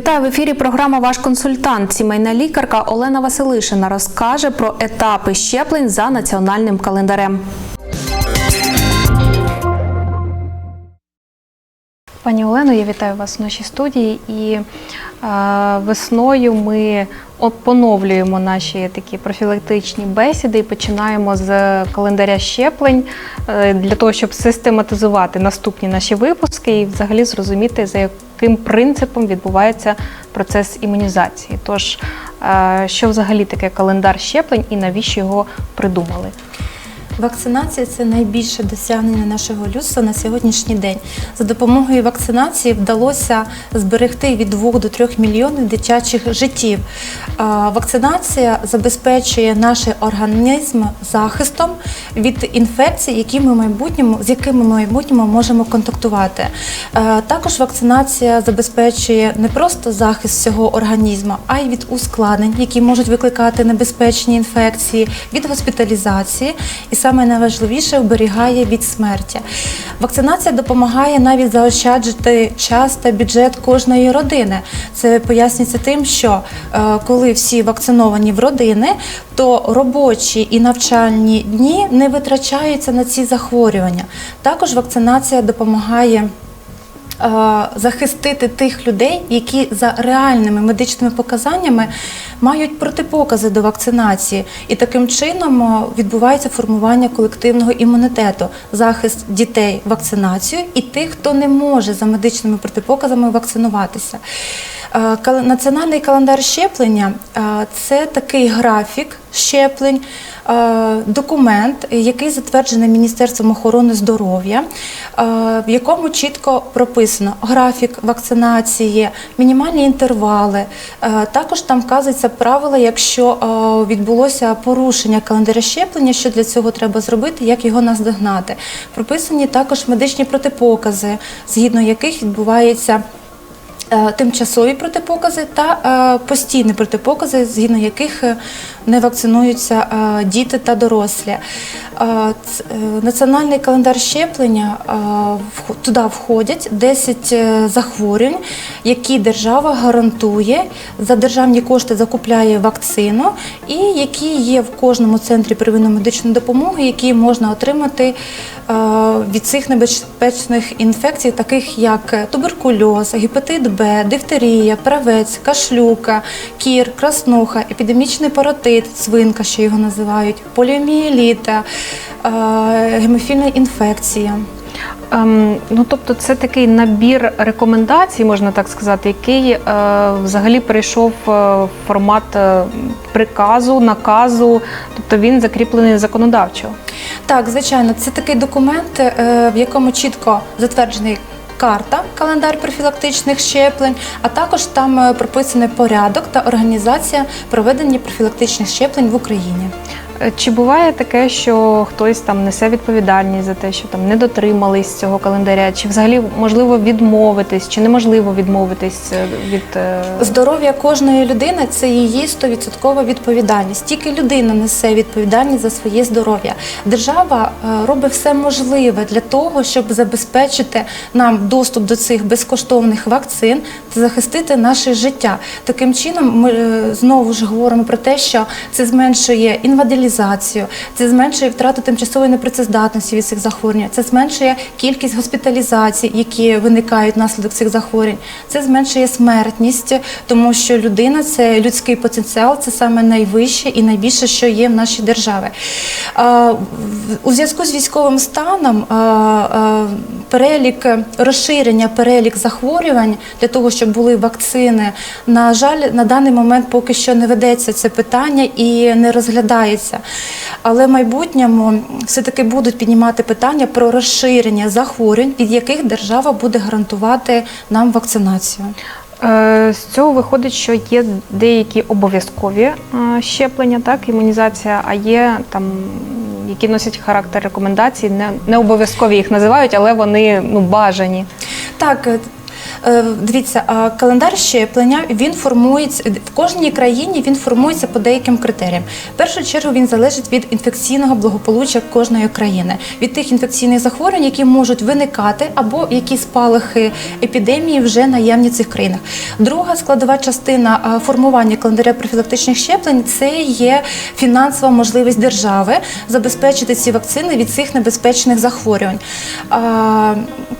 Вітаю в ефірі. Програма Ваш консультант. Сімейна лікарка Олена Василишина розкаже про етапи щеплень за національним календарем. Пані Олено, я вітаю вас в нашій студії. І е, весною ми поновлюємо наші такі профілактичні бесіди і починаємо з календаря щеплень е, для того, щоб систематизувати наступні наші випуски і взагалі зрозуміти, за яким принципом відбувається процес імунізації. Тож, е, що взагалі таке календар щеплень і навіщо його придумали? Вакцинація це найбільше досягнення нашого людства на сьогоднішній день. За допомогою вакцинації вдалося зберегти від 2 до 3 мільйонів дитячих життів. Вакцинація забезпечує наш організм захистом від інфекцій, які ми в майбутньому, з якими ми в майбутньому можемо контактувати. Також вакцинація забезпечує не просто захист всього організму, а й від ускладнень, які можуть викликати небезпечні інфекції, від госпіталізації і саме найважливіше оберігає від смерті. Вакцинація допомагає навіть заощаджити час та бюджет кожної родини. Це пояснюється тим, що е, коли всі вакциновані в родини, то робочі і навчальні дні не витрачаються на ці захворювання. Також вакцинація допомагає захистити тих людей, які за реальними медичними показаннями мають протипокази до вакцинації, і таким чином е, відбувається формування колективного імунітету, захист дітей вакцинацією і тих, хто не може за медичними протипоказами вакцинуватися. Е, Національний календар щеплення е, це такий графік щеплень, е, документ, який затверджений Міністерством охорони здоров'я, е, в якому чітко прописано графік вакцинації, мінімальні інтервали. Е, Також там вказуються правила, якщо е, відбулося порушення календаря щеплення, що для цього треба зробити, як його наздогнати. Прописані також медичні протипокази, згідно яких відбувається е, тимчасові протипокази та е, постійні протипокази, згідно яких е, не вакцинуються е, діти та дорослі. Е, е, Національний календар щеплення е, туди входять 10 е, захворювань, які держава гарантує за державні кошти закупляє вакцину, і які є в кожному центрі первинної медичної допомоги, які можна отримати е, від цих небезпечних інфекцій, таких як туберкульоз, гепатит Б, дифтерія, правець, кашлюка, кір, краснуха, епідемічний паротит, свинка, що його називають, поліомієліта, е, гемофільна інфекція. Ем, ну, тобто, це такий набір рекомендацій, можна так сказати, який е, взагалі перейшов е, в формат е, приказу, наказу, тобто він закріплений законодавчо. Так, звичайно, це такий документ, в якому чітко затверджений. Карта, календар профілактичних щеплень, а також там е, прописаний порядок та організація проведення профілактичних щеплень в Україні. Е, Чи буває таке, що хтось там несе відповідальність за те, що там не дотримались цього календаря, чи взагалі можливо відмовитись, чи неможливо відмовитись е, від е, Здоров'я кожної людини це її 100% відповідальність. Тільки людина несе відповідальність за своє здоров'я. Держава робить все можливе для того, щоб забезпечити нам доступ до цих безкоштовних вакцин та захистити наше життя. Таким чином, ми знову ж говоримо про те, що це зменшує інвалідизацію, це зменшує втрату тимчасової непрацездатності від цих захворювань, це зменшує кількість госпіталізацій, які виникають внаслідок цих захворювань. Це зменшує смертність, тому що людина це людський потенціал, це саме найвище і найбільше, що є в нашій державі. У зв'язку з військовим станом перелік розширення перелік захворювань для того, щоб були вакцини. На жаль, на даний момент поки що не ведеться це питання і не розглядається. Але в майбутньому все-таки будуть піднімати питання про розширення захворювань, від яких держава буде гарантувати нам вакцинацію. Е, З цього виходить, що є деякі обов'язкові е, щеплення, так, імунізація, а є там, які носять характер рекомендацій, не, не обов'язкові їх називають, але вони ну, бажані. Так, Дивіться, а календар щеплення він формується в кожній країні. Він формується по деяким критеріям. В першу чергу він залежить від інфекційного благополуччя кожної країни, від тих інфекційних захворювань, які можуть виникати, або які спалахи епідемії вже наявні в цих країнах. Друга складова частина формування календаря профілактичних щеплень це є фінансова можливість держави забезпечити ці вакцини від цих небезпечних захворювань.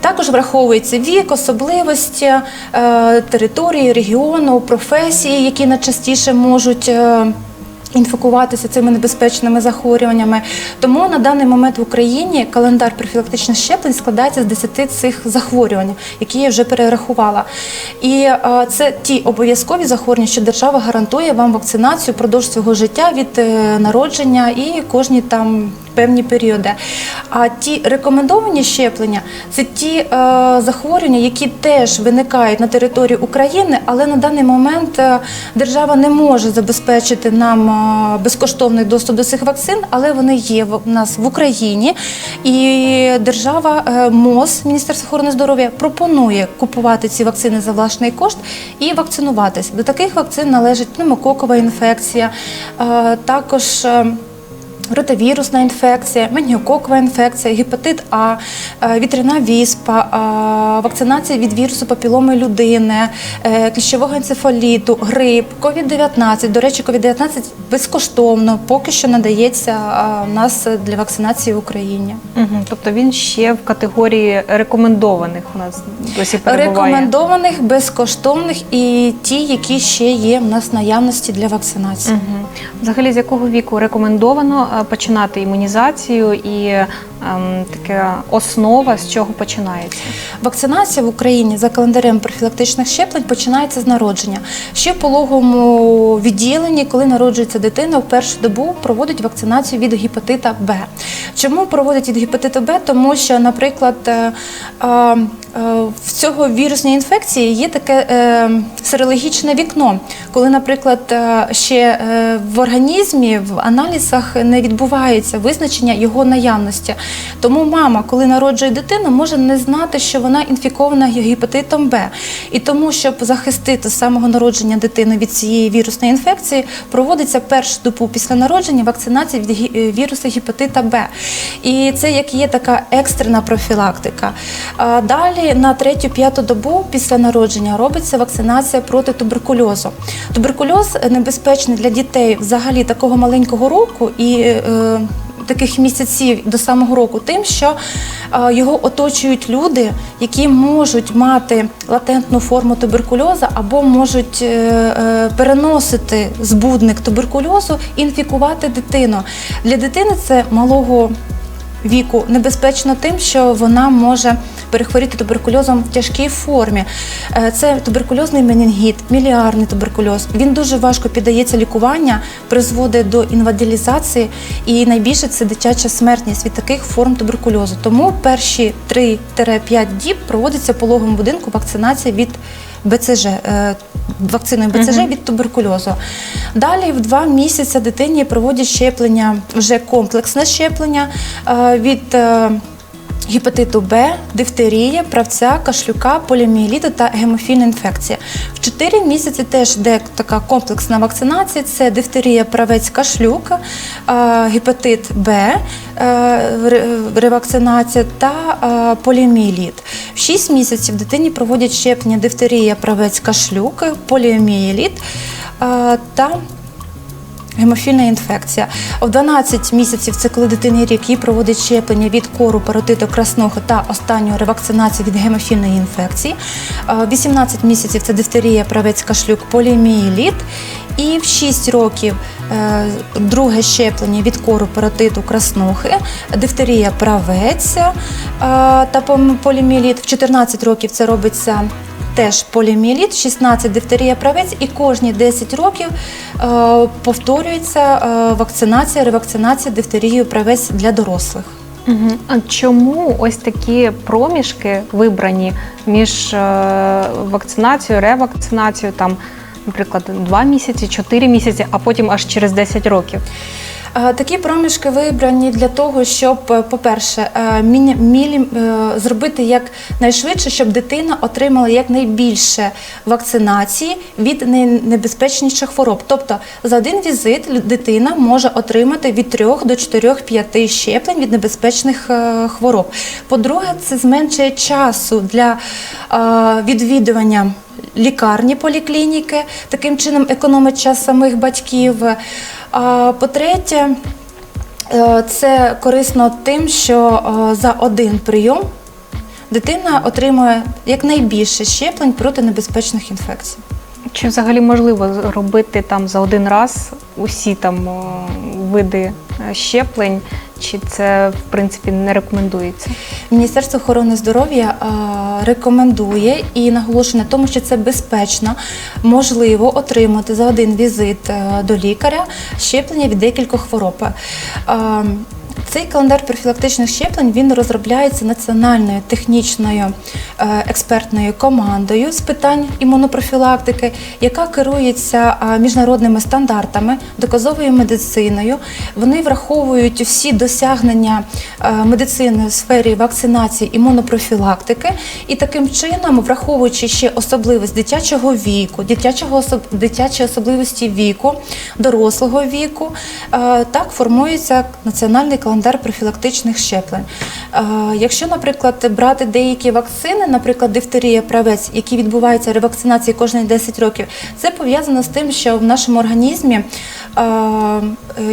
Також враховується вік, особливості е, території, регіону, професії, які найчастіше можуть. е, Інфікуватися цими небезпечними захворюваннями. Тому на даний момент в Україні календар профілактичних щеплень складається з 10 цих захворювань, які я вже перерахувала. І е, це ті обов'язкові захворювання, що держава гарантує вам вакцинацію впродовж свого життя від народження і кожні там певні періоди. А ті рекомендовані щеплення це ті е, захворювання, які теж виникають на території України, але на даний момент е, держава не може забезпечити нам е, безкоштовний доступ до цих вакцин, але вони є в нас в Україні. І держава е, МОЗ, Міністерство охорони здоров'я, пропонує купувати ці вакцини за власний кошт і вакцинуватися. До таких вакцин належить пневмококова інфекція, також. Ротавірусна інфекція, меніококова інфекція, гепатит А, е, вітряна віспа, е, вакцинація від вірусу папіломи людини, е, кліщового енцефаліту, грип, COVID-19. До речі, COVID-19 безкоштовно поки що надається у нас для вакцинації в Україні. Угу. Тобто він ще в категорії рекомендованих у нас досі перебуває. Рекомендованих, безкоштовних і ті, які ще є в нас наявності для вакцинації. Угу. Взагалі, з якого віку рекомендовано починати імунізацію і ем, така основа, з чого починається? Вакцинація в Україні за календарем профілактичних щеплень починається з народження. Ще в пологовому відділенні, коли народжується дитина, в першу добу проводять вакцинацію від гепатита Б. Чому проводять від гепатиту Б? Тому що, наприклад, е, е, е, в цього вірусної інфекції є таке е, серологічне вікно, коли, наприклад, е, ще е, в організмі, в аналізах не відбувається визначення його наявності. Тому мама, коли народжує дитину, може не знати, що вона інфікована гепатитом Б. І тому, щоб захистити з самого народження дитини від цієї вірусної інфекції, проводиться першу добу після народження вакцинація від е, вірусу гепатита Б. І це як є така екстрена профілактика. А далі на третю-п'яту добу після народження робиться вакцинація проти туберкульозу. Туберкульоз небезпечний для дітей взагалі такого маленького року і е, таких місяців до самого року, тим, що е, його оточують люди, які можуть мати латентну форму туберкульозу або можуть е, е, переносити збудник туберкульозу інфікувати дитину. Для дитини це малого віку небезпечно тим, що вона може перехворіти туберкульозом в тяжкій формі. Е, Це туберкульозний менінгіт, міліарний туберкульоз. Він дуже важко піддається лікування, призводить до інвалідизації і найбільше це дитяча смертність від таких форм туберкульозу. Тому перші 3-5 діб проводиться в пологовому будинку вакцинація від БЦЖ, е, вакциною БЦЖ від туберкульозу. Далі в два місяці дитині проводять щеплення, вже комплексне щеплення е, від е, гепатиту Б, дифтерія, правця, кашлюка, поліомієліту та гемофільна інфекція. В 4 місяці теж йде така комплексна вакцинація: це дифтерія, правець, кашлюк, гепатит Б, е, ревакцинація та поліомієліт. В 6 місяців дитині проводять щеплення дифтерія, правець, кашлюк, поліомієліт та Гемофільна інфекція. В 12 місяців це коли дитині рік їй проводить щеплення від кору, паротиту, краснухи та останньої ревакцинації від гемофільної інфекції. Е, 18 місяців це дифтерія, правець, кашлюк, поліомієліт. І в 6 років е, друге щеплення від кору, паротиту, краснухи, дифтерія, правець е, та поліомієліт. В 14 років це робиться теж поліомієліт, 16 дифтерія правець, і кожні 10 років е, повторюється е, вакцинація, ревакцинація дифтерією правець для дорослих. Угу. А чому ось такі проміжки вибрані між е, вакцинацією, ревакцинацією, там, наприклад, 2 місяці, 4 місяці, а потім аж через 10 років? Е, Такі проміжки вибрані для того, щоб, е, по-перше, е, зробити як найшвидше, щоб дитина отримала якнайбільше вакцинації від найнебезпечніших хвороб. Тобто за один візит дитина може отримати від 3 до 4-5 щеплень від небезпечних хвороб. По-друге, це зменшує часу для відвідування лікарні поліклініки, таким чином економить час самих батьків. А по-третє, е, це корисно тим, що е, за один прийом дитина отримує якнайбільше щеплень проти небезпечних інфекцій. Чи взагалі можливо робити там за один раз усі там види е, щеплень, чи це в принципі не рекомендується? Міністерство охорони здоров'я е, рекомендує і наголошує на тому, що це безпечно, можливо отримати за один візит е, до лікаря щеплення від декількох хвороб. Цей календар профілактичних щеплень він розробляється національною технічною е, експертною командою з питань імунопрофілактики, яка керується е, міжнародними стандартами, доказовою медициною. Вони враховують всі досягнення е, медицини в сфері вакцинації імунопрофілактики, і таким чином, враховуючи ще особливість дитячого віку, дитячого дитячі особливості віку, дорослого віку, так формується національний календар профілактичних щеплень. Е, Якщо, наприклад, брати деякі вакцини, наприклад, дифтерія, правець, які відбуваються ревакцинації кожні 10 років, це пов'язано з тим, що в нашому організмі е, е,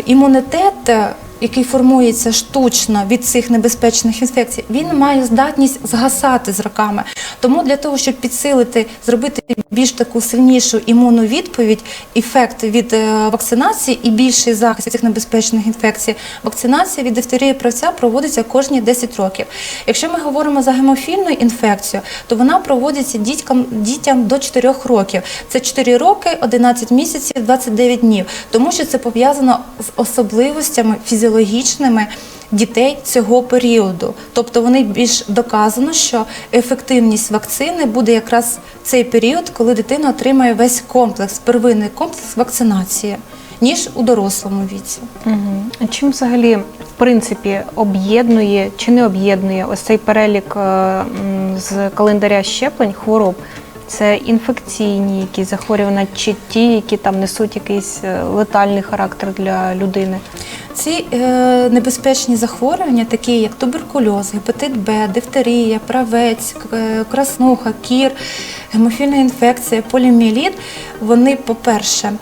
імунітет. Який формується штучно від цих небезпечних інфекцій, він має здатність згасати з роками. Тому для того, щоб підсилити, зробити більш таку сильнішу імунну відповідь, ефект від е, вакцинації і більший захист від цих небезпечних інфекцій, вакцинація від дифтерії правця проводиться кожні 10 років. Якщо ми говоримо за гемофільну інфекцію, то вона проводиться дітям, дітям до 4 років. Це 4 роки, 11 місяців, 29 днів, тому що це пов'язано з особливостями фізіологічними дітей цього періоду. Тобто вони більш доказано, що ефективність вакцини буде якраз в цей період, коли дитина отримає весь комплекс, первинний комплекс вакцинації, ніж у дорослому віці. Угу. А чим взагалі в принципі об'єднує чи не об'єднує ось цей перелік е, з календаря щеплень хвороб? Це інфекційні якісь захворювання, чи ті, які там несуть якийсь е, летальний характер для людини? Ці е, небезпечні захворювання, такі як туберкульоз, гепатит Б, дифтерія, правець, е, краснуха, кір, гемофільна інфекція, поліміеліт, вони, по-перше,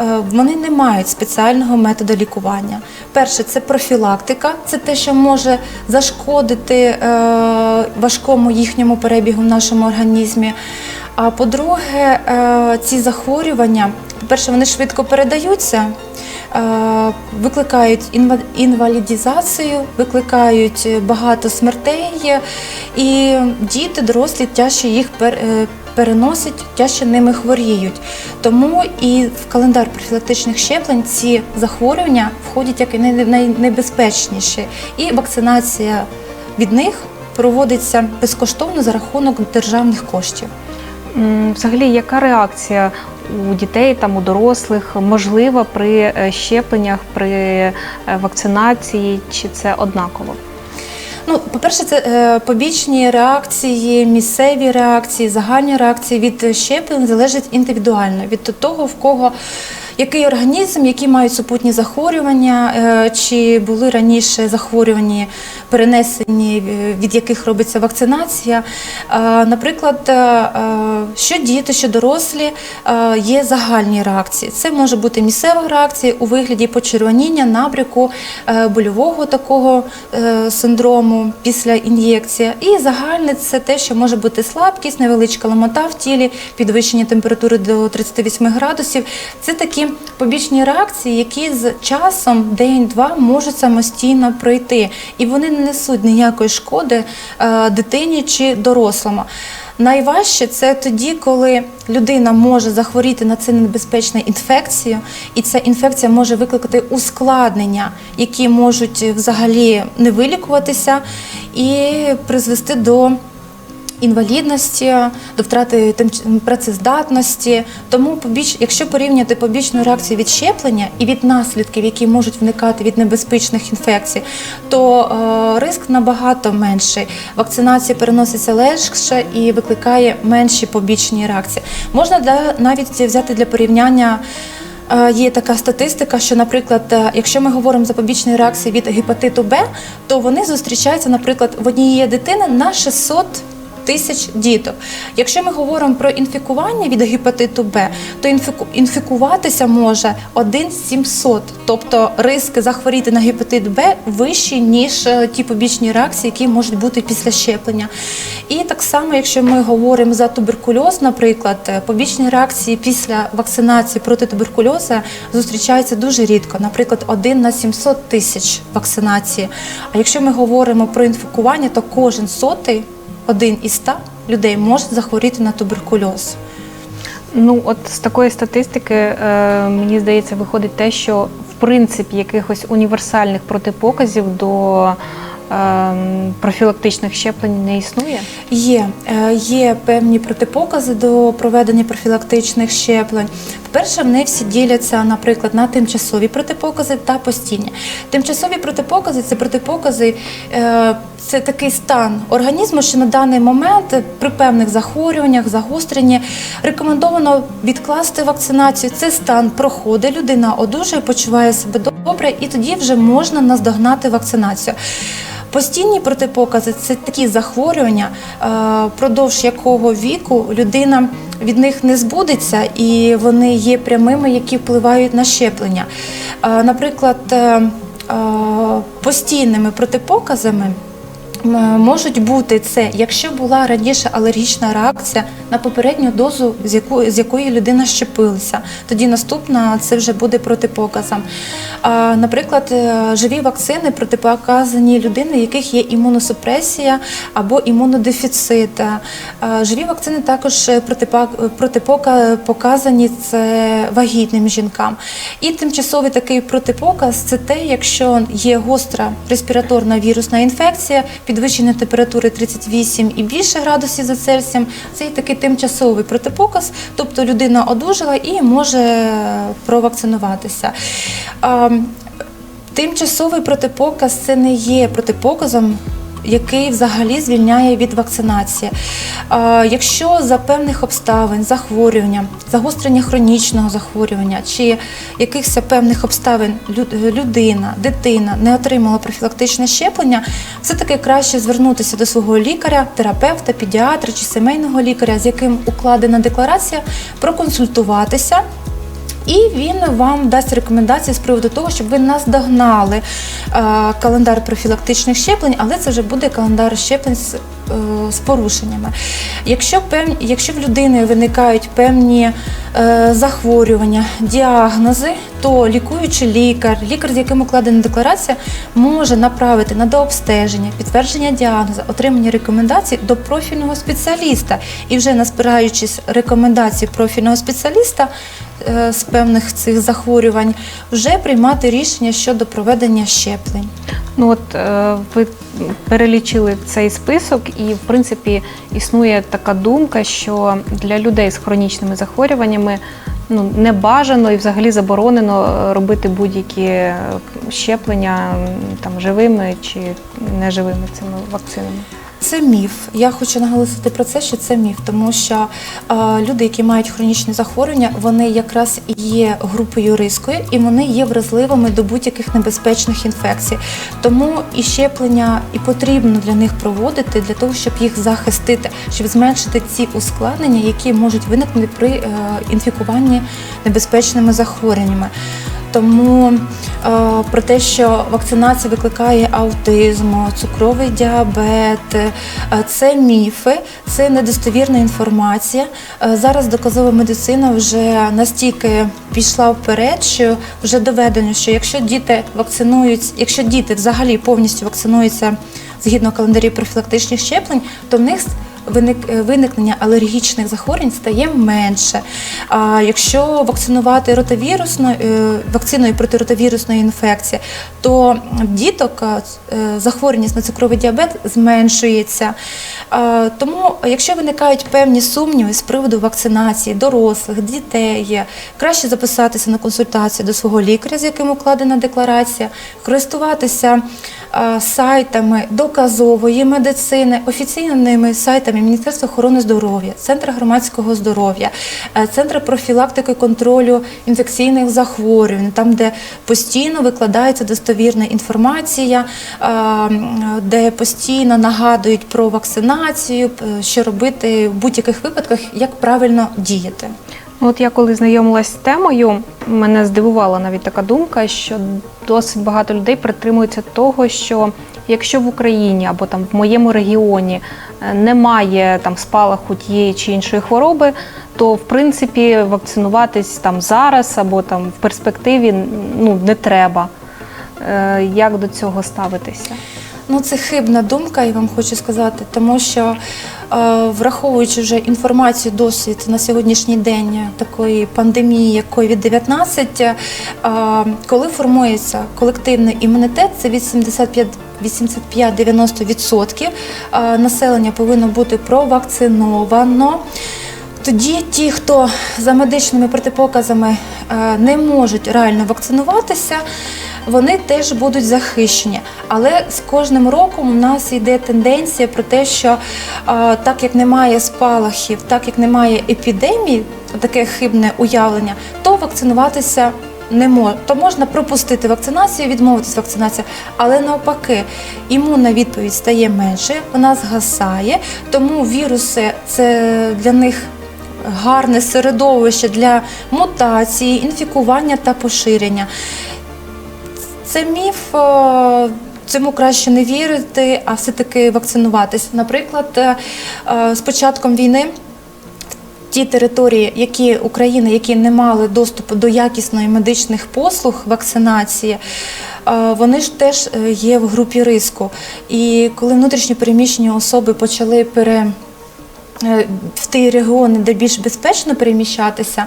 е, вони не мають спеціального методу лікування. Перше, це профілактика, це те, що може зашкодити е, важкому їхньому перебігу в нашому організмі. А по-друге, е, ці захворювання, по-перше, вони швидко передаються, е, викликають інва- інвалідізацію, викликають багато смертей, і діти, дорослі тяжче їх е, переносять, тяжче ними хворіють. Тому і в календар профілактичних щеплень ці захворювання входять як і най- найнебезпечніші. І вакцинація від них проводиться безкоштовно за рахунок державних коштів. Взагалі, яка реакція у дітей, там у дорослих? Можлива при е, щепленнях, при е, вакцинації, чи це однаково? Ну, по-перше, це е, побічні реакції, місцеві реакції, загальні реакції від щеплень залежать індивідуально. Від того, в кого який організм, які мають супутні захворювання, е, чи були раніше захворювані, перенесені, е, від яких робиться вакцинація. Е, Наприклад, що діти, що дорослі є загальні реакції. Це може бути місцева реакція у вигляді почервоніння, набряку, больового такого синдрому після ін'єкції. І загальне це те, що може бути слабкість, невеличка ломота в тілі, підвищення температури до 38 градусів. Це такі побічні реакції, які з часом день-два можуть самостійно пройти, і вони не несуть ніякої шкоди е, дитині чи дорослому. Найважче це тоді, коли людина може захворіти на цю небезпечну інфекцію, і ця інфекція може викликати ускладнення, які можуть взагалі не вилікуватися, і призвести до інвалідності, до втрати працездатності. Тому побіч, якщо порівняти побічну реакцію від щеплення і від наслідків, які можуть виникати від небезпечних інфекцій, то е, риск набагато менший. Вакцинація переноситься легше і викликає менші побічні реакції. Можна навіть взяти для порівняння. Е, Є така статистика, що, наприклад, е, якщо ми говоримо за побічні реакції від гепатиту Б, то вони зустрічаються, наприклад, в однієї дитини на 600 тисяч діток. Якщо ми говоримо про інфікування від гепатиту Б, то інфікуватися може 1 з 700. Тобто ризики захворіти на гепатит Б вищі, ніж е, ті побічні реакції, які можуть бути після щеплення. І так само, якщо ми говоримо за туберкульоз, наприклад, е, побічні реакції після вакцинації проти туберкульозу зустрічаються дуже рідко, наприклад, 1 на 700 тисяч вакцинації. А якщо ми говоримо про інфікування, то кожен сотий, один із 100 людей може захворіти на туберкульоз. Ну, от з такої статистики, е, мені здається, виходить те, що в принципі якихось універсальних протипоказів до е, профілактичних щеплень не існує. Є, е, є певні протипокази до проведення профілактичних щеплень. По-перше, вони всі діляться, наприклад, на тимчасові протипокази та постійні. Тимчасові протипокази це протипокази, е, це такий стан організму, що на даний момент при певних захворюваннях, загостренні рекомендовано відкласти вакцинацію. Це стан проходить, людина одужує, почуває себе добре, і тоді вже можна наздогнати вакцинацію. Постійні протипокази це такі захворювання, впродовж продовж якого віку людина від них не збудеться, і вони є прямими, які впливають на щеплення. Е, Наприклад, е, е, постійними протипоказами. Можуть бути це, якщо була раніше алергічна реакція на попередню дозу, з якої, з якої людина щепилася, тоді наступна це вже буде протипоказом. А, наприклад, е, живі вакцини протипоказані людини, яких є імуносупресія або імунодефіцит. А, живі вакцини також протипа- протипоказані це вагітним жінкам. І тимчасовий такий протипоказ це те, якщо є гостра респіраторна вірусна інфекція, підвищення температури 38 і більше градусів за Цельсієм. Це і такий тимчасовий протипоказ, тобто людина одужала і може провакцинуватися. Тимчасовий протипоказ це не є протипоказом. Який взагалі звільняє від вакцинації. Якщо за певних обставин захворювання, загострення хронічного захворювання чи якихось певних обставин людина, дитина не отримала профілактичне щеплення, все-таки краще звернутися до свого лікаря, терапевта, педіатра чи сімейного лікаря, з яким укладена декларація, проконсультуватися. І він вам дасть рекомендації з приводу того, щоб ви наздогнали е, календар профілактичних щеплень, але це вже буде календар щеплень з, е, з порушеннями. Якщо, певні, якщо в людини виникають певні е, захворювання, діагнози, то лікуючий лікар, лікар, з яким укладена декларація, може направити на дообстеження, підтвердження діагнозу, отримання рекомендацій до профільного спеціаліста. І вже наспираючись рекомендацій профільного спеціаліста е, з певних цих захворювань, вже приймати рішення щодо проведення щеплень. Ну от е, ви перелічили цей список, і в принципі існує така думка, що для людей з хронічними захворюваннями ну не бажано і взагалі заборонено е, робити будь-які е, щеплення там живими чи неживими цими вакцинами. Це міф. Я хочу наголосити про це, що це міф, тому що е, люди, які мають хронічні захворювання, вони якраз є групою ризикою і вони є вразливими до будь-яких небезпечних інфекцій. Тому і щеплення і потрібно для них проводити для того, щоб їх захистити, щоб зменшити ці ускладнення, які можуть виникнути при е, інфікуванні небезпечними захворюваннями. Тому е, про те, що вакцинація викликає аутизм, цукровий діабет, е, це міфи, це недостовірна інформація. Е, зараз доказова медицина вже настільки пішла вперед, що вже доведено, що якщо діти вакцинують, якщо діти взагалі повністю вакцинуються згідно календарів профілактичних щеплень, то в них виникнення алергічних захворювань стає менше. А якщо вакцинувати ротавірусно, е, вакциною проти ротавірусної інфекції, то діток е, захворюваність на цукровий діабет зменшується. Е, Тому, якщо виникають певні сумніви з приводу вакцинації дорослих, дітей, краще записатися на консультацію до свого лікаря, з яким укладена декларація, користуватися е, сайтами доказової медицини, офіційними сайтами Міністерства охорони здоров'я, Центру громадського здоров'я, е, Центру профілактики контролю інфекційних захворювань, там, де постійно викладається достовірна інформація, е, де постійно нагадують про вакцинацію, е, що робити в будь-яких випадках, як правильно діяти. От я коли знайомилась з темою, мене здивувала навіть така думка, що досить багато людей притримуються того, що якщо в Україні або там в моєму регіоні е, немає там спалаху тієї чи іншої хвороби, то в принципі вакцинуватись там зараз або там в перспективі ну не треба. Е, Як до цього ставитися? Ну, це хибна думка, я вам хочу сказати, тому що враховуючи вже інформацію, досвід на сьогоднішній день такої пандемії, як COVID-19, е, коли формується колективний імунітет, це від 75 85-90% е, населення повинно бути провакциновано. Тоді ті, хто за медичними протипоказами е, не можуть реально вакцинуватися, вони теж будуть захищені. Але з кожним роком у нас йде тенденція про те, що так як немає спалахів, так як немає епідемії, таке хибне уявлення, то вакцинуватися не можна. То можна пропустити вакцинацію, відмовитись вакцинації, але навпаки, імунна відповідь стає менше, вона згасає, тому віруси це для них гарне середовище для мутації, інфікування та поширення. Це міф. Цьому краще не вірити, а все-таки вакцинуватися. Наприклад, е, е, з початком війни ті території, які України, які не мали доступу до якісної медичних послуг вакцинації, е, вони ж теж є в групі риску. І коли внутрішньо переміщені особи почали пере в ті регіони, де більш безпечно переміщатися,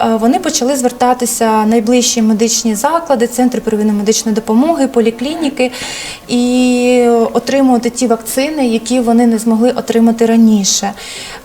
е, вони почали звертатися в найближчі медичні заклади, центри первинної медичної допомоги, поліклініки. І отримувати ті вакцини, які вони не змогли отримати раніше.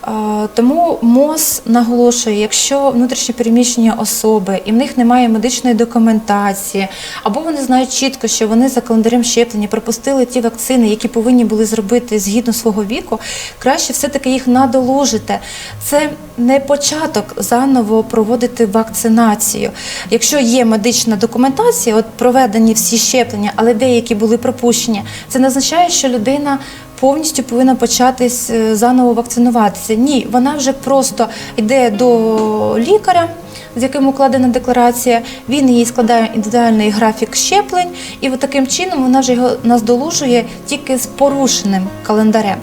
Е, Тому МОЗ наголошує, якщо внутрішньо переміщені особи і в них немає медичної документації, або вони знають чітко, що вони за календарем щеплення пропустили ті вакцини, які повинні були зробити згідно свого віку, краще все-таки їх надолужити. Це не початок заново проводити вакцинацію. Якщо є медична документація, от проведені всі щеплення, але деякі були пропущені, це не означає, що людина повністю повинна початись е, заново вакцинуватися. Ні, вона вже просто йде до лікаря. З яким укладена декларація, він їй складає індивідуальний графік щеплень, і от таким чином вона вже його наздолужує тільки з порушеним календарем.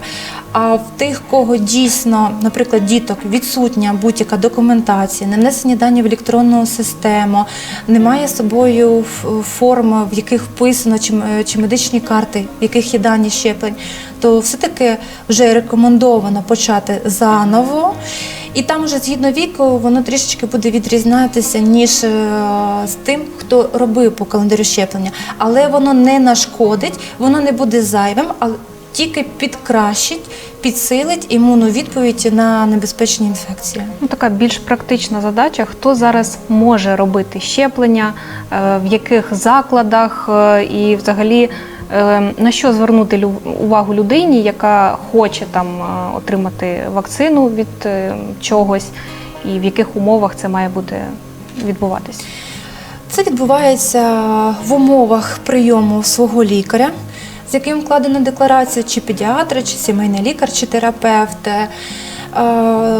А в тих, кого дійсно, наприклад, діток відсутня будь-яка документація, не внесені дані в електронну систему, немає з собою форм, в яких вписано чи, медичні карти, в яких є дані щеплень, то все-таки вже рекомендовано почати заново. І там вже згідно віку воно трішечки буде відрізнятися, ніж е, з тим, хто робив по календарю щеплення. Але воно не нашкодить, воно не буде зайвим, але тільки підкращить, підсилить імунну відповідь на небезпечні інфекції. Ну, така більш практична задача. Хто зараз може робити щеплення, е, в яких закладах е, і взагалі на що звернути увагу людині, яка хоче там е, отримати вакцину від е, чогось, і в яких умовах це має бути відбуватися? Це відбувається в умовах прийому свого лікаря, з яким вкладена декларація, чи педіатра, чи сімейний лікар, чи терапевт, е,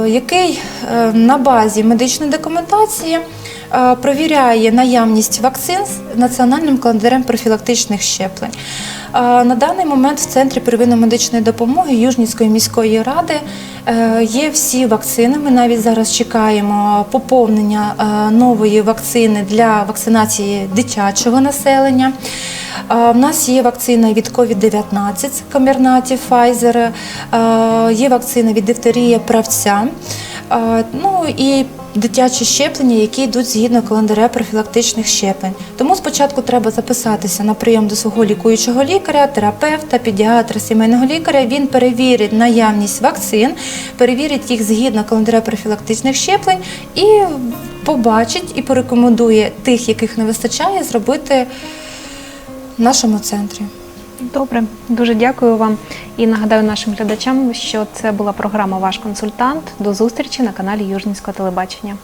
який е, на базі медичної документації е, провіряє наявність вакцин з національним календарем профілактичних щеплень. На даний момент в центрі первинної медичної допомоги Южнівської міської ради е, є всі вакцини. Ми навіть зараз чекаємо поповнення е, нової вакцини для вакцинації дитячого населення. У нас є вакцина від COVID-19 Комірнаті Pfizer, е, є вакцина від дифтерії правця. Ну і дитячі щеплення, які йдуть згідно календаря профілактичних щеплень. Тому спочатку треба записатися на прийом до свого лікуючого лікаря, терапевта, педіатра, сімейного лікаря. Він перевірить наявність вакцин, перевірить їх згідно календаря профілактичних щеплень і побачить і порекомендує тих, яких не вистачає, зробити в нашому центрі. Добре, дуже дякую вам і нагадаю нашим глядачам, що це була програма Ваш консультант. До зустрічі на каналі Южнівського телебачення.